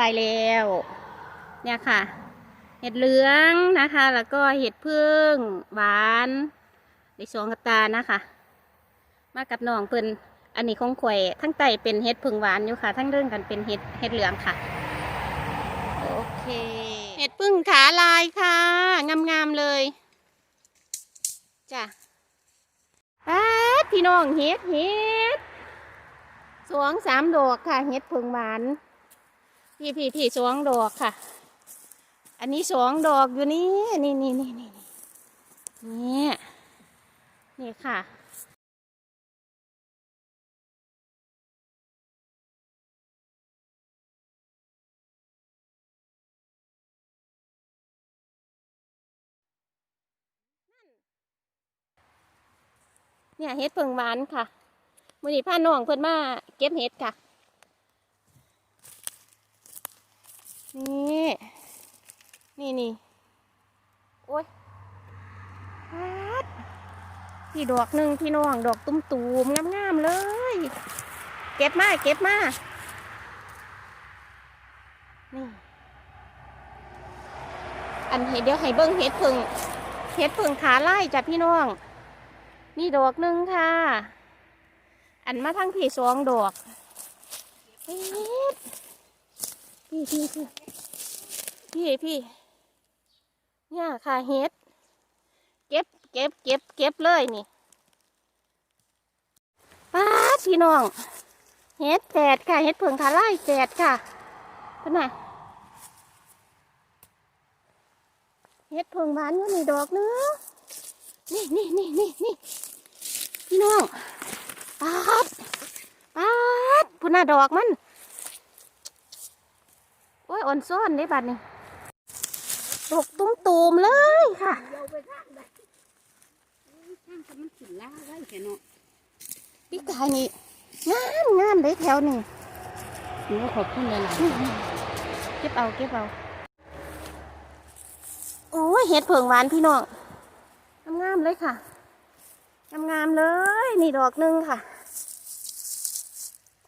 ได้แล้ว เนี่ยค่ะ เห็ดเหลืองนะคะ แล้วก็เห็ดพึ่งหวานในสองกระตานะคะ มากับน้องเพิ่นอันนี้ของข่อยทั้งไตเป็นเห็ดพึ่งหวานอยู่ค่ะ ทั้งเรื่องกันเป็นเห็ดเห็ดเหลืองค่ะ โอเค เห็ดพึ่งขาลายค่ะ งามๆเลยจ้ะป๊าพี่น้องเห็ดเห็ดสองสามดอกค่ะ เห็ดพึ่งหวาน พี่พี่พี่สวงดอกค่ะ อันนี้สวงดอกอยู่นี่นี่นี่นี่นี่นี่นี่ค่ะเนี่ยเห็ดเพิ่งหวานค่ะมือนีผ้พาน่องเพิ่นมาเก็บเห็ดค่ะ นี่นี่โอ้ยฮัดพี่ดอกหนึ่งพี่น้องดอกตุ้มตูมๆงามๆเลย เก็บมาเก็บมานี่อันเห็ดเดี๋ยวให้เบิ้งเห็ดเพิ่งเห็ดเพิ่งขาไล่จ้ะพี่น้องนี่ดอกหนึ่งค่ะ อันมาทั้งพี่สองดอกเฮ็ดพี่พี่พี่พี่พี่ เนี่ยค่ะเฮ็ด เก็บเก็บเก็บเก็บเลยนี่ป้าดพี่น้องเฮ็ดแปดค่ะเฮ็ดเผิงขาไล่แปดค่ะเพิ่นน่ะเฮ็ดเผิงหวานอยู่นี่ดอกหนึงนี่นี่นี่นี่นี่พี่น้องปาดปาดพุ่นน่ะดอกมัน โอ้ยอ่อนซ้อนได้บัดนี้ ดอกตุ้มตูมๆเลยค่ะเดียวไปข้างใดข้างมันขึ้นล่าไว้แค่เนาะพี่กายนี่งามงามเลยแถวนี่หนูขอบคุณหลายนี่นี่เก็บเอาเก็บเอาโอ้ยเห็ดเผิงหวานพี่น้องงามๆเลยค่ะงามๆเลย นี่ดอกหนึงค่ะ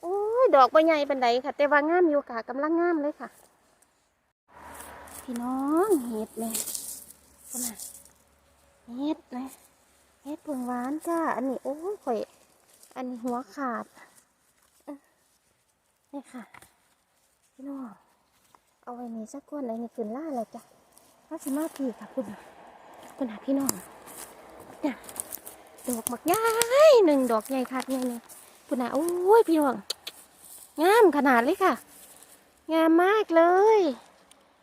โอ้ยดอกใบใหญ่เป็นไดค่ะ แต่ว่างามอยู่ค่ะกำลังงามเลยค่ะ พี่น้องเห็ดเลยคนน่ะเห็ดเลยเห็ดเผืองหวานจ้า อันนี้โอ้ยข่อย อันนี้หัวขาดนี่ค่ะ พี่น้อง เอาไว้นี่สักก้อนอะไรนี่ขึ้นล่าแล้วจ้ะพระสมาธิค่ะคุณคุณหาพี่น้องเนี่ยดอกบักใหญ่หนึ่งดอกใหญ่คักใหญ่เลยคุณน่ะโอ้ยพี่น้อง งามขนาดเลยค่ะ งามมากเลย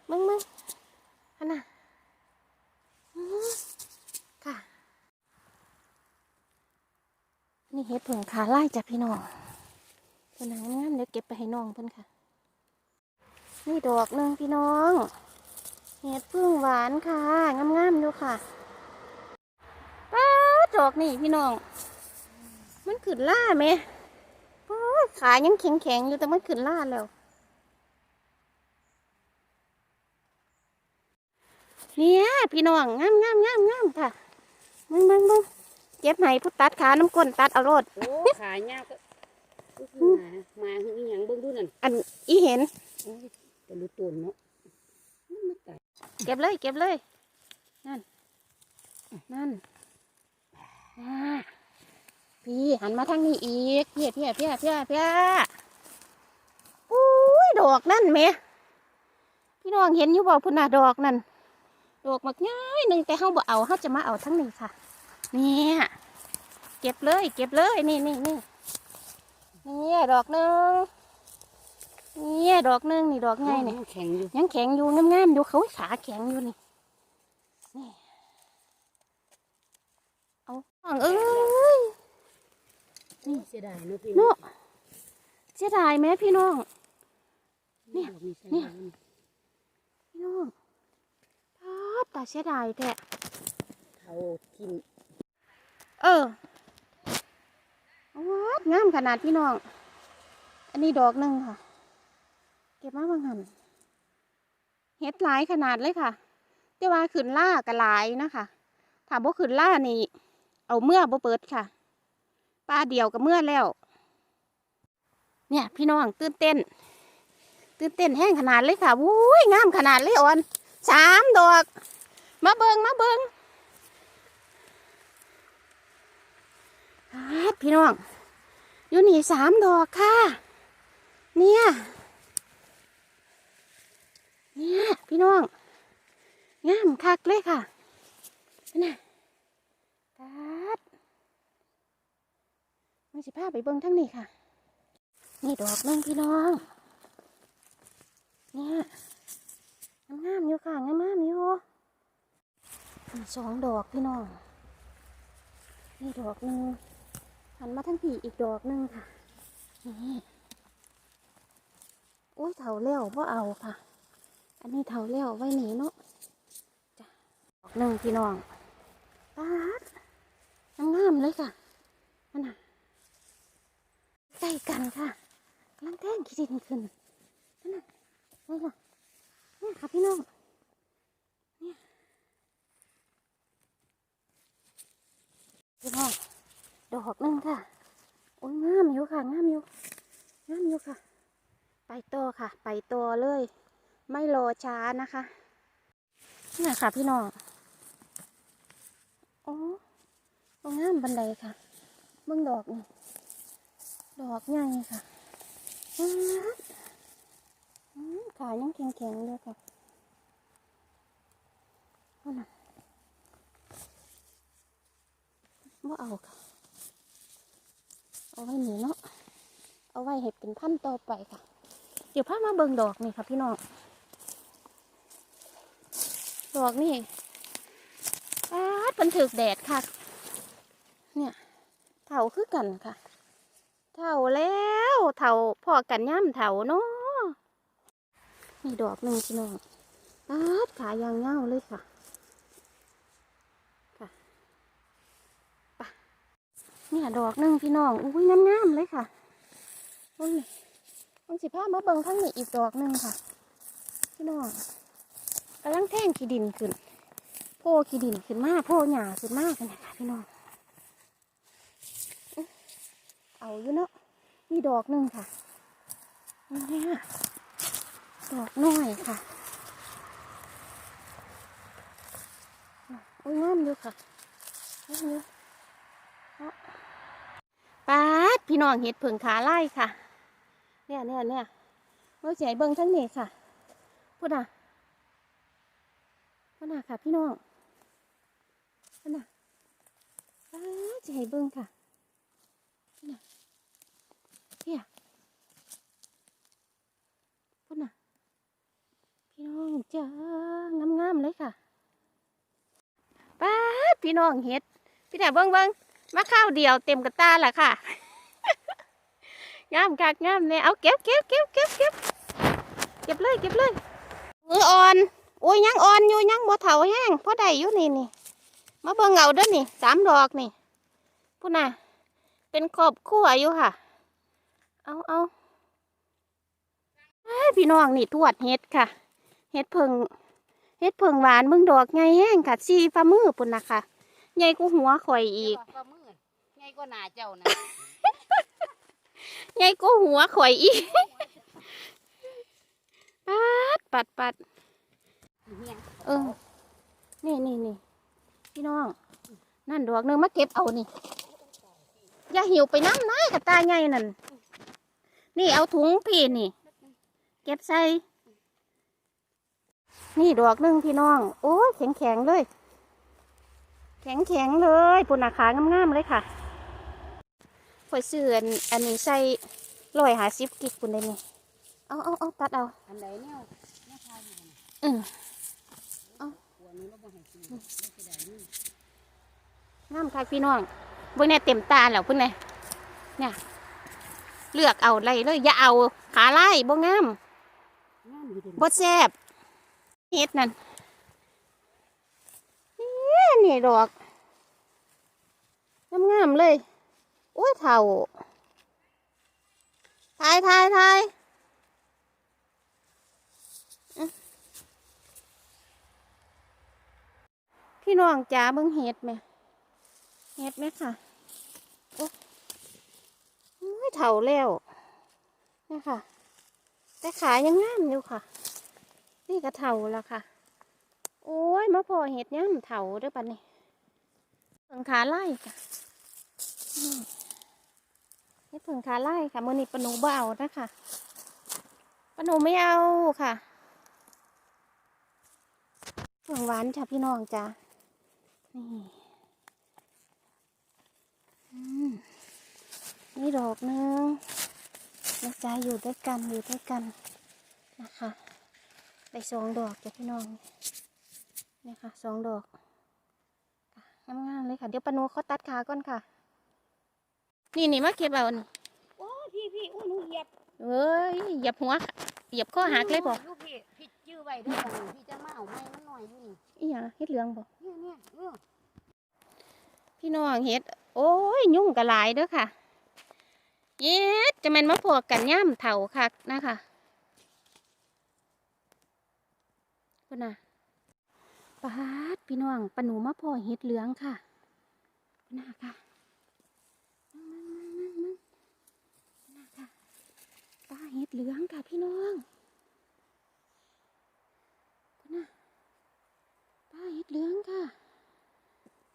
มึงมึงอันน่ะอื้อค่ะ นี่เห็ดผงขาไล่จ้ะพี่น้องเพิ่นหางามเดี๋ยวเก็บไปให้น้องเพิ่นค่ะ นี่ดอกหนึ่งพี่น้อง เห็ดพึ่งหวานค่ะ งามๆดูค่ะป้าดอกนี่พี่น้อง มันขึ้นล่าไหมขายังแข็งแข็งๆอยู่แต่มันขึ้นล่าแล้ว เนี่ยพี่น้องงามงามงามงามค่ะมึงมึงมึงเก็บให้ผู้ตัดขาน้ำก้นตัดเอารถโอ้ขายยาวก็มามาหึงอีหยังเบิ่งดูนั่นอันอีเห็นโอ้ยแต่รู้ตัวเนาะมันมาตายเก็บเลยเก็บเลยนั่นนั่นอ่าพี่หันมาทางนี้อีกเพี้ยเพี้ยเพี้ยเพี้ยเพี้ยอุ้ยดอกนั่นแหม่พี่น้องเห็นอยู่บ่พุ่นน่ะดอกนั่น ดอกมักง่ายหนึ่งแต่เฮาบ่เอาเฮาจะมาเอาทั้งนี้ค่ะเนี่ยเก็บเลย เก็บเลยนี่นี่นี่นี่ดอกหนึ่งนี่ดอกหนึ่งนี่ดอกไงเนี่ยแข็งอยู่ยังแข็งอยู่งามๆอยู่เขาขาแข็งอยู่นี่นี่เอาอ่างเอ้ยเสียดายเนาะพี่เนาะเสียดายไหมพี่น้องเนี่ยเนี่ยพี่น้องพาด ตาเสียดายแท้เขากิน เออว้าวงามขนาดพี่น้อง อันนี้ดอกหนึ่งค่ะ เก็บมาบางหันเฮ็ดหลายขนาดเลยค่ะแต่ว่าขึ้นล่าก็หลายนะคะถ้าบ่ขึ้นล่านี่ เอาเมื่อบ่เปิดค่ะ ปลาเดียวกับเมื่อแล้ว เนี่ย พี่น้องตื่นเต้น ตื่นเต้นแห้งขนาดเลยค่ะวุ้ยงามขนาดเลยอ่อน สามดอก มาเบิงมาเบิงฮัดพี่น้อง อยู่นี่สามดอกค่ะ เนี่ย เนี่ยพี่น้องงามคักเลยค่ะนี่นะกัดมันสิพาไปเบิ่งทั้งนี้ค่ะ นี่ดอกหนึงพี่น้อง เนี่ย งามๆอยู่ค่ะงามๆอยู่สองดอกพี่น้องนี่ดอกหนึ่งหันมาทั้งผีอีกดอกหนึ่งค่ะนี่โอ้ยเถาเลี้ยวพ่เอาค่ะ อันนี้เถาเลี้ยวไว้หนีเนาะจ้ะดอกหนึ่งพี่น้องปาดงามเลยค่ะนั่นน่ะใกล้กันค่ะกำลังแท่งขี้ดินขึ้นนั่นน่ะนี่ค่ะ นี่ค่ะพี่น้องเนี่ยพี่น้องดอกหนึ่งค่ะโอ้ยงามอยู่ค่ะงามอยู่งามอยู่ค่ะ ไปต่อค่ะ ไปต่อเลย ไม่รอช้านะคะนี่ค่ะพี่น้องโอ้โอ้งามบันไดค่ะเบิ่งดอกนี่ดอกใหญ่ค่ะ ขายังแข็งๆเลยค่ะนั่นน่ะว่าเอาค่ะ เอาไว้หนีเนาะ เอาไว้เห็ดเป็นพันต่อไปค่ะ เดี๋ยวพามาเบิ่งดอกนี่ค่ะพี่น้อง ดอกนี่อาดมันถึกแดดค่ะ เนี่ยเถาคือกันค่ะ เถาแล้ว เถาพอกันย่ำเถาเนาะ นี่ดอกหนึ่งพี่น้องอาดขายางเง่าเลยค่ะค่ะไปเนี่ยดอกหนึ่งพี่น้องอุ้ยงามๆเลยค่ะอุ้ยมันสิพามาเบิ่งข้างนี้อีกดอกหนึ่งค่ะ พี่น้องกำลังแท่งขี้ดินขึ้นโพขี้ดินขึ้นมากโพหญ้าขึ้นมากันนะคะพี่น้องเอาอยู่เนาะมีดอกหนึ่งค่ะนี่ค่ะ ดอกน้อยค่ะโอ้ยงามอยู่ค่ะงามอยู่เอาปาดพี่น้องเห็ดเผิงขาไล่ค่ะ เนี่ยเนี่ยเนี่ยเราให้เบิ้งทั้งนี้ค่ะพูดอะพูดอะค่ะ พี่น้องพูดอะอ้าจะให้เบิ้งค่ะพูดอะเนี่ยพูดอะ พี่น้องจ้างามๆเลยค่ะป้าพี่น้องเห็ด พี่แต่เบิ้งเบิ้งมาข้าวเดียวเต็มกระตาละค่ะงามคักงามเนี่ยเอาเก็บเก็บเก็บเก็บเก็บเก็บเลยเก็บเลยมืออ่อนโอ้ยยังอ่อนอยู่ยังบ่เฒ่าแห้งพอได้อยู่นี่นี่มาเบิ่งเอาด้อนี่สามดอกนี่พูน่ะเป็นครอบครัวอยู่ค่ะ เอาเอาพี่น้องนี่ทวดเฮ็ดค่ะ เฮ็ดเพิงเฮ็ดเพิงหวานมึงดอกไงแห้งค่ะซีฟ้ามือปุ่นนะคะใหญ่กูหัวข่อยอีกปลาหมื่นไงก็หนาเจ้านะใหญ่กูหัวข่อยอีกปัดปัดปัดเนี่ยเออนี่นี่นี่พี่น้อง นั่นดอกหนึงมาเก็บเอานี่อย่าหิวไปน้ำนะกับตาใหญ่นั่นนี่เอาถุงพี่นี่ เก็บใส่ นี่ดอกหนึงพี่น้อง โอ้ยแข็งแข็งๆเลย แข็งแข็งๆเลยปุ่นอาขางามๆเลยค่ะข่อยซื้ออันอันนี้ใส่ร้อยหาสิบกิกปุ่นได้นี่เอาเอาเอาตัดเอา อันใดเนี่ยเนี่ยพาอยู่นะอืมหัวนี้เราบ่ให้ซื้อไม่ใช่ได้นี่งามค่ะพี่น้องเบิ่งแน่เต็มตาแล้วเพิ่นแน่เนี่ย เลือกเอาเลยเลยอย่าเอาขาไล่บ่งามงามอยู่เดิบ่แซ่บ เฮ็ดนั่นนี่นี่ดอกงามๆเลย โอ้ยเท่าทายทายทายพี่น้องจ๋าเบิ่งเฮ็ดไหมเฮ็ดไหมค่ะ โอ้ยเถ่าแล้วนี่ค่ะ แต่ขายังงามอยู่ค่ะ นี่กระเถาแล้วค่ะ โอ้ยมาพอเห็ดย่ำเถาด้วยปันนี่เพิ่งขาไล่ค่ะนี่เห็ดเพิ่งขาไล่ค่ะมือนี้ปนูเบเอานะคะปนูไม่เอาค่ะเพิ่งหวานจ้ะพี่น้องจ้ะนี่นี่ดอกนึงนะจ๊ะอยู่ด้วยกันอยู่ด้วยกันนะคะ ได้สองดอกจ้ะพี่น้องนี่ค่ะสองดอกค่ะงามๆเลยค่ะ เดี๋ยวปานูเขาตัดขาก่อนค่ะ นี่นี่มาเก็บเอานี่โอ้พี่พี่โอ้หนูเหยียบเอ้ยเหยียบหัวค่ะเหยียบข้อหักเลยบ่ลูกพี่พี่จื้อไว้เด้อของพี่จะมาเอาไม้มันหน่อยอยู่นี่อีหยังเฮ็ดเหลืองบ่เนี่ยเนี่ยเออพี่น้องเฮ็ด โอ้ยยุ่งกะหลายเด้อค่ะเย็ดจะแม่นมาพวกกันย่ำเถาคักนะคะ พุ่นน่ะปาดพี่น้องปะหนูมาพอเฮ็ดเหลืองค่ะพุ่นน่ะค่ะปลาเฮ็ดเหลืองค่ะพี่น้องพุ่นน่ะปลาเฮ็ดเหลืองค่ะ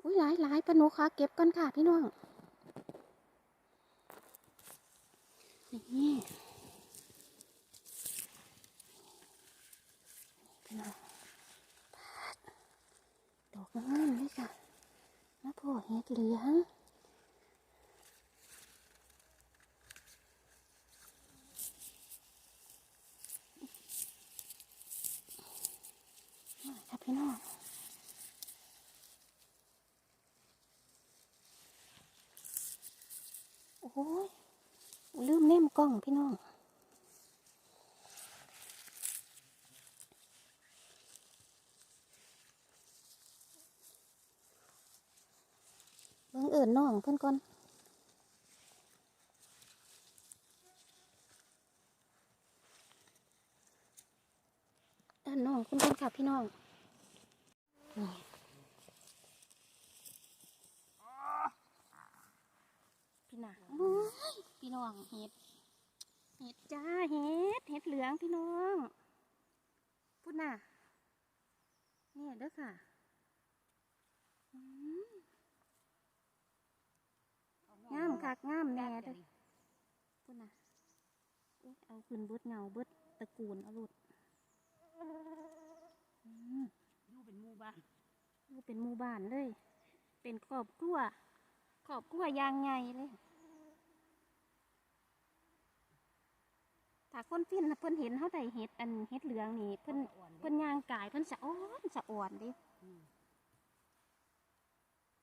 อุ้ยหลายหลายปะหนูขอเก็บก่อนค่ะพี่น้อง นี่พี่น้องปาดดอก งามเลยค่ะมาโผล่เห็ดเหลืองมาค่ะพี่น้องโอ้ยลืมเล่มกล้องพี่น้อง เบิ่งเอิญ น้องเพื่อนก่อนเอิญน้องเพื่อนก่อนค่ะพี่น้องนี่พี่น่ะโอ้ยพี่น้องเห็ดเห็ดจ้าเห็ดเห็ดเหลืองพี่น้องพูดน่ะเนี่ยเด้อค่ะ งามคักงามแน่เด้อพูดน่ะอุ๊ยเอาขึ้นเบิดเงาเบิดตระกูลเอาหลุดอืมอยู่เป็นหมู่บ้านอยู่เป็นหมู่บ้านเลย เป็นครอบครัวครอบครัวอยางไงเลยถ้าคนฟินน่ะเพิ่นเห็นเขาได้เห็ดอันเห็ดเหลืองนี่เพิ่นอ่อนเพิ่นย่างกายเพิ่นสะอ้อนสะอ่อนเดิ อืม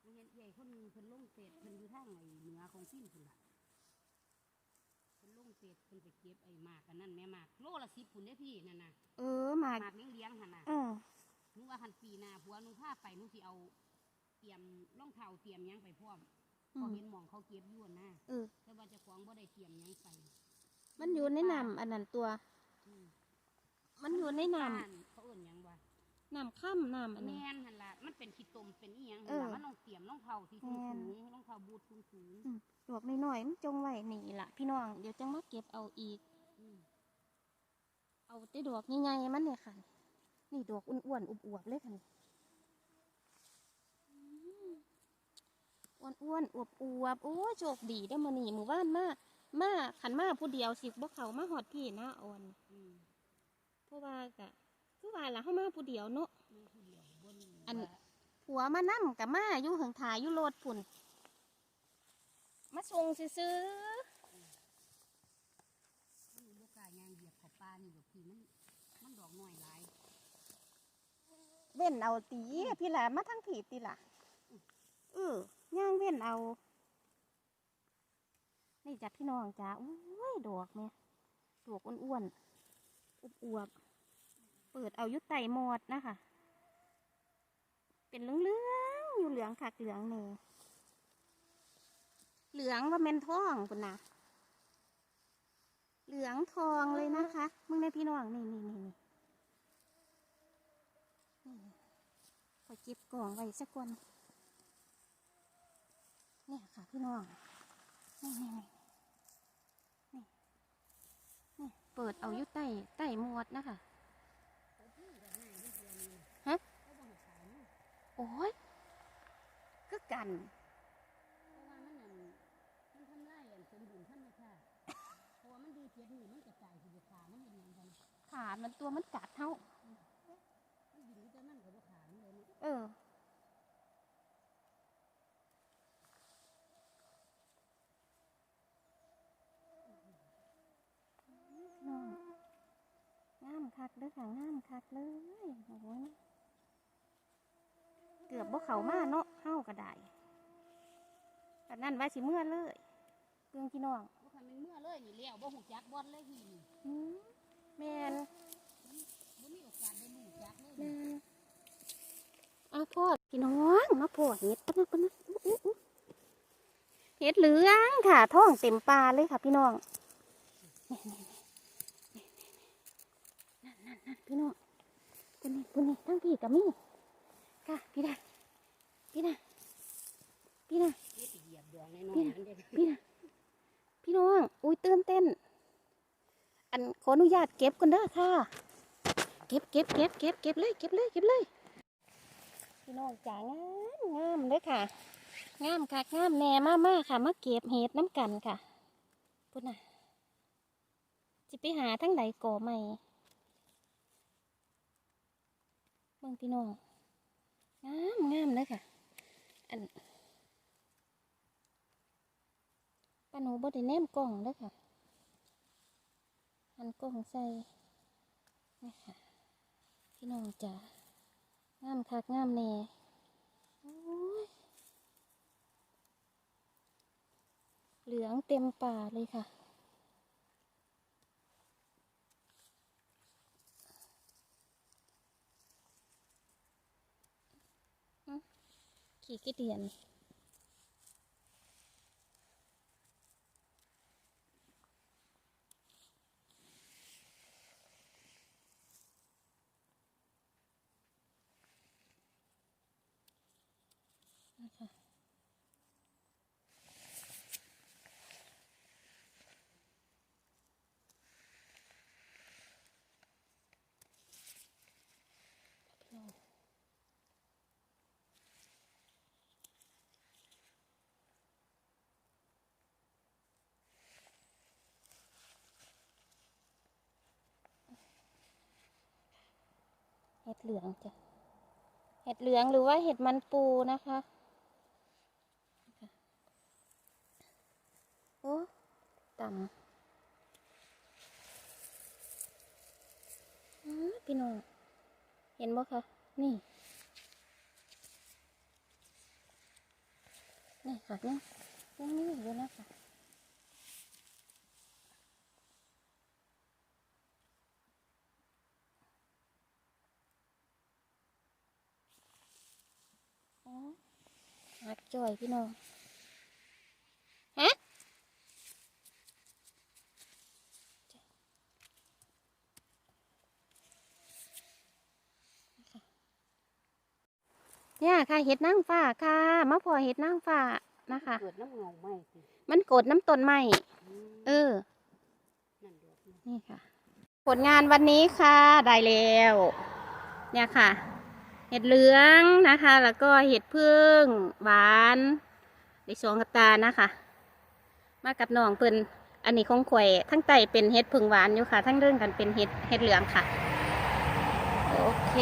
ไม่เห็นใหญ่ คนหนึงเพิ่นลงเศษเพิ่นอยู่ทางไอ้เหนือของฟินพุ่นล่ะเพิ่นลงเศษเพิ่นไปเก็บไอ้หมากอันนั้นแม่หมากโลละ10พุ่นเด้อพี่นั่นน่ะเออหมากหมากเลี้ยงๆหั่นน่ะเออหนูว่าหันปีหน้าผัวหนูพาไปหนูสิเอา เตรียมรองเท้าเตรียมหยังไปพร้อมอืพอมเห็นหมองเขาเก็บอยู่นะเออ แต่ว่าเจะของบ่ได้เตรียมหยังไปมันอยู่ในน้ำอันนั้นตัว อืมมันอยู่ในน้บ้านเขาเอิ้นหยังวะำ น้ำค่ำน้ำอันแมนี้นหั่นล่ะมันเป็นขี้ตมเป็นอีหยังเอหั่นอล่ะมันต้องเตรียมรองเท้าที่สูงแม่น สูงรองเท้าบูทสูงสูงอืมดอกน้อยๆมันจงไว้นี่ล่ะพี่น้องเดี๋ยวจังมาเก็บเอาอีก อืมเอาแต่ดอกใหญ่ๆมันเนี่ยค่ะ นี่ดอกอ้วนๆอวบๆเลยค่ะนี่อืมอ้วนๆอวบๆโอ้ยโชคดีได้อมานี่หมู่บ้านมามาขันมาผู้เดียวสิบ่เขามาหอดพี่นะอ่อน อืมเพราะว่ากะ คือว่าล่ะเฮามาผู้เดียวเนาะมีผู้เดียวบนอันว่าผัวมานั่งกับมาอยู่เหิงถ่ายอยู่โลดพุ่น มาส่งซื้อมันลูกกายางเหยียบเขอบปลานี่ดอกพี่มันมันดอกน้อยหลายๆเว้นเอาตีพี่หละมาทั้งผีตีล่ะเออย่างเว้นเอา นี่จ้ะพี่น้องจ้าอุ้ยดอกเนี่ยดอกอ้วนๆอวบๆ เปิดเอายุไตหมดนะคะ เป็นเหลืองๆอยู่เหลืองคักเหลืองนี่เหลืองว่าเมนทองคุณนะเหลืองทองเลยนะคะ มึงในพี่น้องนี่นี่นี่นี่ขอจิบกล่องไว้สักคนเนี่ยค่ะพี่น้อง นี่นี่นี่นี่เปิดเอายู่ใต้ใต้หมวดนะคะ เขาพูดกับนายที่เดือนนี้ ฮะเขาบอกให้ขายนี่โอ้ยก็กันเพราะว่ามันนั่นมันทำลายอันสมดุลธรรมชาติเพราะว่ามันดีเจ็ดมือมันกระจายสิบขามันเป็นหยังไงขาดมันตัวมันกัดเท่ามันบินแต่มันกับว่าขามันเลยเนาะเออน้องงามคักเด้อค่ะงามคักเลยโอ้ย เกือบบ่เขามาเนาะเฮาก็ได้กันนั่นว่าสิเมื่อเลยเรื่องพี่น้องว่าคันมันเมื่อเลยนี่เลี้ยวบ่หูจักบอลเลยพี่นี่อืมแมนบ่มีโอกาสได้รู้จักเลยแมนอ้าวพ่อพี่น้องมาพ่อเห็ดปะนะปะนะอุ๊อุ๊อุ๊เห็ดเหลืองค่ะท้องเต็มปลาเลยค่ะ พี่น้องนี่นี่นี่นั่นนั่นนั่นพี่น้องปุ่นนี่ปุ่นนี่ทั้งพี่กับมี่ค่ะพี่นะพี่นะพี่นะ เฮ็ดเหยียบดวงน้อยๆมันเด้ พี่นะพี่น้อง อุ้ยตื่นเต้น อนขออนุญาตเก็บกันเด้อค่ะ เก็บเก็บเก็บเก็บเก็บเลยเก็บเลยเก็บเลยพี่น้องจ๋างามงามเลยค่ะ งามค่ะงามแน่มากมากค่ะมาเก็บเห็ดน้ำกันค่ะพุ่นน่ะจิไปหาทั้งไหนก่อใหม่เบิ่งพี่น้องงามงามเลยค่ะอันปานูบ่ได้แนมกล่องเด้อค่ะ หันกล่องใส่นี่ค่ะพี่น้องจ๋างามคักงามแน่โอ้ยเหลืองเต็มป่าเลยค่ะ ขี่กี่เดียน นะคะเห็ดเหลืองจ้ะ เห็ดเหลืองหรือว่าเห็ดมันปูนะคะ โอ้ต่ำอื้อพี่น้อง เห็นบ่คะ นี่ นี่ค่ะนี่ยังมีอยู่นะคะอ๋อหักจ่อยพี่น้อง ฮะ ค่ะเห็ดนางฟ้าค่ะมะพร้าวเห็ดนางฟ้านะคะ เกิดน้ำเงาไหม้สิมันกดน้ำต้นไม้มเออ นั่นดอกนะนี่ค่ะ ผลงานวันนี้ค่ะได้แล้ว เนี่ยค่ะ เห็ดเหลืองนะคะ แล้วก็เห็ดพึ่งหวานในสองกระตานะคะ มากับน้องเพิ่นอันนี้ของข่อยทั้งไตเป็นเห็ดพึ่งหวานอยู่ค่ะ ทั้งเรื่องกันเป็นเห็ดเห็ดเหลืองค่ะ โอเค